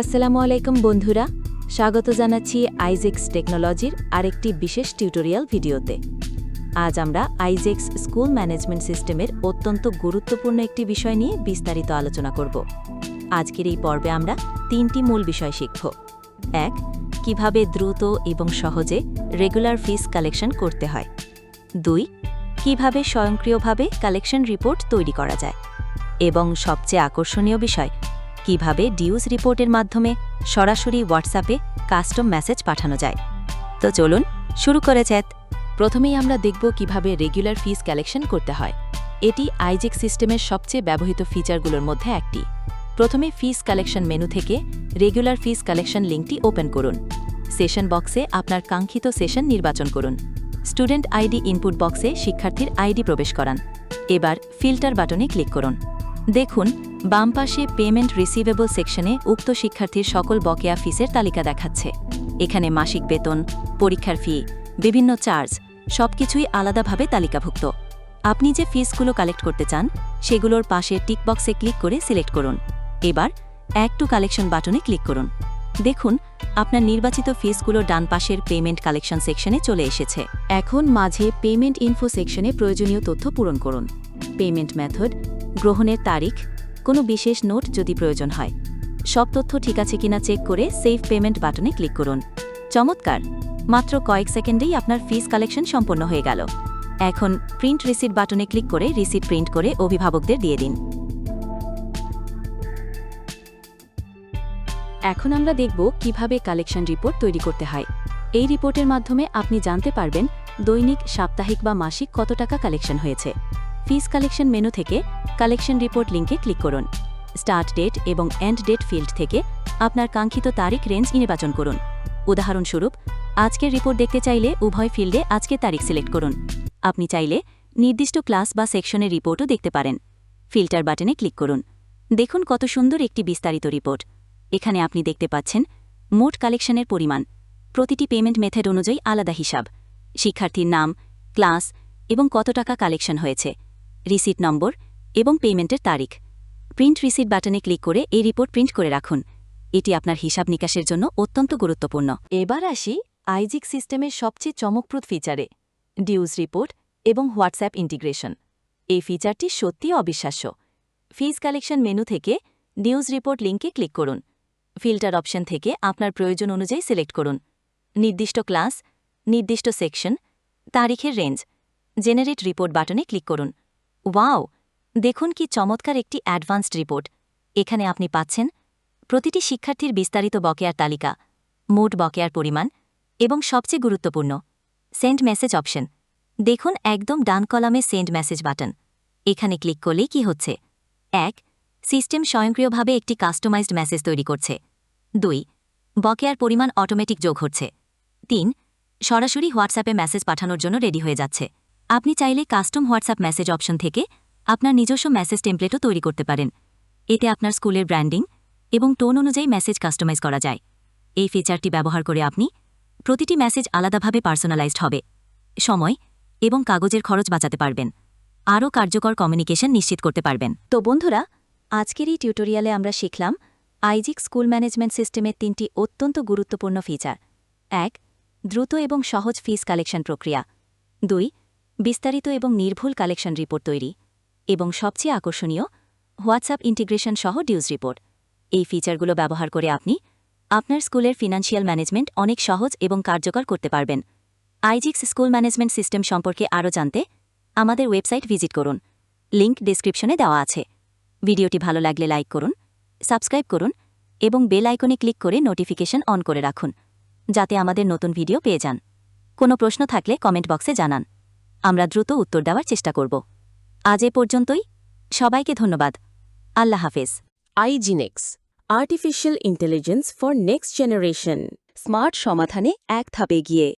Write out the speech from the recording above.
আসসালামু আলাইকুম বন্ধুরা, স্বাগত জানাচ্ছি আইজেক্স টেকনোলজির আরেকটি বিশেষ টিউটোরিয়াল ভিডিওতে। আজ আমরা আইজেক্স স্কুল ম্যানেজমেন্ট সিস্টেমের অত্যন্ত গুরুত্বপূর্ণ একটি বিষয় নিয়ে বিস্তারিত আলোচনা করব। আজকের এই পর্বে আমরা তিনটি মূল বিষয় শিখব। এক, কীভাবে দ্রুত এবং সহজে রেগুলার ফিস কালেকশন করতে হয়। দুই, কীভাবে স্বয়ংক্রিয়ভাবে কালেকশন রিপোর্ট তৈরি করা যায়। এবং সবচেয়ে আকর্ষণীয় বিষয় কীভাবে ডিউজ রিপোর্টের মাধ্যমে সরাসরি হোয়াটসঅ্যাপে কাস্টম মেসেজ পাঠানো যায়। তো চলুন, শুরু করে চ্যাত প্রথমেই আমরা দেখব কীভাবে রেগুলার ফিস কালেকশন করতে হয়। এটি আইজেক সিস্টেমের সবচেয়ে ব্যবহৃত ফিচারগুলোর মধ্যে একটি। প্রথমে ফিস কালেকশন মেনু থেকে রেগুলার ফিস কালেকশন লিঙ্কটি ওপেন করুন। সেশন বক্সে আপনার কাঙ্ক্ষিত সেশন নির্বাচন করুন। স্টুডেন্ট আইডি ইনপুট বক্সে শিক্ষার্থীর আইডি প্রবেশ করান। এবার ফিল্টার বাটনে ক্লিক করুন। দেখুন বাম পাশে পেমেন্ট রিসিভেবল সেকশনে উক্ত শিক্ষার্থীর সকল বকেয়া ফিসের তালিকা দেখাচ্ছে। এখানে মাসিক বেতন, পরীক্ষার ফি, বিভিন্ন চার্জ, সবকিছুই আলাদাভাবে তালিকাভুক্ত। আপনি যে ফিসগুলো কালেক্ট করতে চান, সেগুলোর পাশে টিকবক্সে ক্লিক করে সিলেক্ট করুন। এবার অ্যাড টু কালেকশন বাটনে ক্লিক করুন। দেখুন, আপনার নির্বাচিত ফিসগুলো ডান পাশের পেমেন্ট কালেকশন সেকশনে চলে এসেছে। এখন মাঝে পেমেন্ট ইনফো সেকশনে প্রয়োজনীয় তথ্য পূরণ করুন। পেমেন্ট মেথড, গ্রহণের তারিখ কোনো বিশেষ নোট যদি প্রয়োজন হয়। সব তথ্য ঠিক আছে কিনা চেক করে সেভ পেমেন্ট বাটনে ক্লিক করুন। চমৎকার! মাত্র কয়েক সেকেন্ডেই আপনার ফিস কালেকশন সম্পন্ন হয়ে গেল। এখন প্রিন্ট রিসিট বাটনে ক্লিক করে রিসিট প্রিন্ট করে অভিভাবকদের দিয়ে দিন। এখন আমরা দেখব কীভাবে কালেকশন রিপোর্ট তৈরি করতে হয়। এই রিপোর্টের মাধ্যমে আপনি জানতে পারবেন দৈনিক, সাপ্তাহিক বা মাসিক কত টাকা কালেকশন হয়েছে। ফিস কালেকশন মেনু থেকে কালেকশন রিপোর্ট লিঙ্কে ক্লিক করুন। স্টার্ট ডেট এবং এন্ড ডেট ফিল্ড থেকে আপনার কাঙ্ক্ষিত তারিখ রেঞ্জ নির্বাচন করুন। উদাহরণস্বরূপ, আজকের রিপোর্ট দেখতে চাইলে উভয় ফিল্ডে আজকের তারিখ সিলেক্ট করুন। আপনি চাইলে নির্দিষ্ট ক্লাস বা সেকশনের রিপোর্টও দেখতে পারেন। ফিল্টার বাটনে ক্লিক করুন। দেখুন কত সুন্দর একটি বিস্তারিত রিপোর্ট এখানে আপনি দেখতে পাচ্ছেন মোট কালেকশনের পরিমাণ। প্রতিটি পেমেন্ট মেথড অনুযায়ী আলাদা হিসাব। শিক্ষার্থীর নাম ক্লাস এবং কত টাকা কালেকশন হয়েছে। রিসিট নম্বর এবং পেমেন্টের তারিখ। প্রিন্ট রিসিট বাটনে ক্লিক করে এই রিপোর্ট প্রিন্ট করে রাখুন। এটি আপনার হিসাব নিকাশের জন্য অত্যন্ত গুরুত্বপূর্ণ। এবার আসি আইজিক সিস্টেমের সবচেয়ে চমকপ্রদ ফিচারে, ডিউজ রিপোর্ট এবং হোয়াটসঅ্যাপ ইন্টিগ্রেশন। এই ফিচারটি সত্যিই অবিশ্বাস্য। ফিজ কালেকশন মেনু থেকে নিউজ রিপোর্ট লিঙ্কে ক্লিক করুন। ফিল্টার অপশন থেকে আপনার প্রয়োজন অনুযায়ী সিলেক্ট করুন। নির্দিষ্ট ক্লাস, নির্দিষ্ট সেকশন, তারিখের রেঞ্জ, জেনারেট রিপোর্ট বাটনে ক্লিক করুন। ওয়াও, দেখুন কি চমৎকার একটি অ্যাডভান্সড রিপোর্ট। এখানে আপনি পাচ্ছেন প্রতিটি শিক্ষার্থীর বিস্তারিত বকেয়ার তালিকা, মোট বকেয়ার পরিমাণ এবং সবচেয়ে গুরুত্বপূর্ণ, সেন্ড মেসেজ অপশন। দেখুন একদম ডান কলামে সেন্ড মেসেজ বাটন। এখানে ক্লিক করলেই কি হচ্ছে? এক, সিস্টেম স্বয়ংক্রিয়ভাবে একটি কাস্টমাইজড মেসেজ তৈরি করছে। দুই, বকেয়ার পরিমাণ অটোমেটিক যোগ হচ্ছে। তিন, সরাসরি হোয়াটসঅ্যাপে মেসেজ পাঠানোর জন্য রেডি হয়ে যাচ্ছে। আপনি চাইলে কাস্টম হোয়াটসঅ্যাপ মেসেজ অপশন থেকে আপনার নিজস্ব মেসেজ টেমপ্লেটও তৈরি করতে পারেন। এতে আপনার স্কুলের ব্র্যান্ডিং এবং টোন অনুযায়ী মেসেজ কাস্টমাইজ করা যায়। এই ফিচারটি ব্যবহার করে আপনি প্রতিটি মেসেজ আলাদাভাবে পার্সোনালাইজড হবে, সময় এবং কাগজের খরচ বাঁচাতে পারবেন। আরও কার্যকর কমিউনিকেশন নিশ্চিত করতে পারবেন। তো বন্ধুরা, আজকের এই টিউটোরিয়ালে আমরা শিখলাম আইজিক স্কুল ম্যানেজমেন্ট সিস্টেমের তিনটি অত্যন্ত গুরুত্বপূর্ণ ফিচার। এক, দ্রুত এবং সহজ ফিস কালেকশন প্রক্রিয়া। দুই বিস্তারিত এবং নির্ভুল কালেকশন রিপোর্ট তৈরি এবং সবচেয়ে আকর্ষণীয়, হোয়াটসঅ্যাপ ইন্টিগ্রেশন সহ ডিউজ রিপোর্ট। এই ফিচারগুলো ব্যবহার করে আপনি আপনার স্কুলের ফিনান্সিয়াল ম্যানেজমেন্ট অনেক সহজ এবং কার্যকর করতে পারবেন। আইজিক্স স্কুল ম্যানেজমেন্ট সিস্টেম সম্পর্কে আরও জানতে আমাদের ওয়েবসাইট ভিজিট করুন। লিঙ্ক ডিসক্রিপশনে দেওয়া আছে। ভিডিওটি ভালো লাগলে লাইক করুন, সাবস্ক্রাইব করুন এবং বেল আইকনে ক্লিক করে নোটিফিকেশন অন করে রাখুন, যাতে আমাদের নতুন ভিডিও পেয়ে যান। কোনো প্রশ্ন থাকলে কমেন্ট বক্সে জানান। আমরা দ্রুত উত্তর দেওয়ার চেষ্টা করব। আজ এ পর্যন্তই। সবাইকে ধন্যবাদ। আল্লাহ হাফেজ। আইজিনেক্স, artificial intelligence for next generation. Smart সমাধানে এক থাপে গিয়ে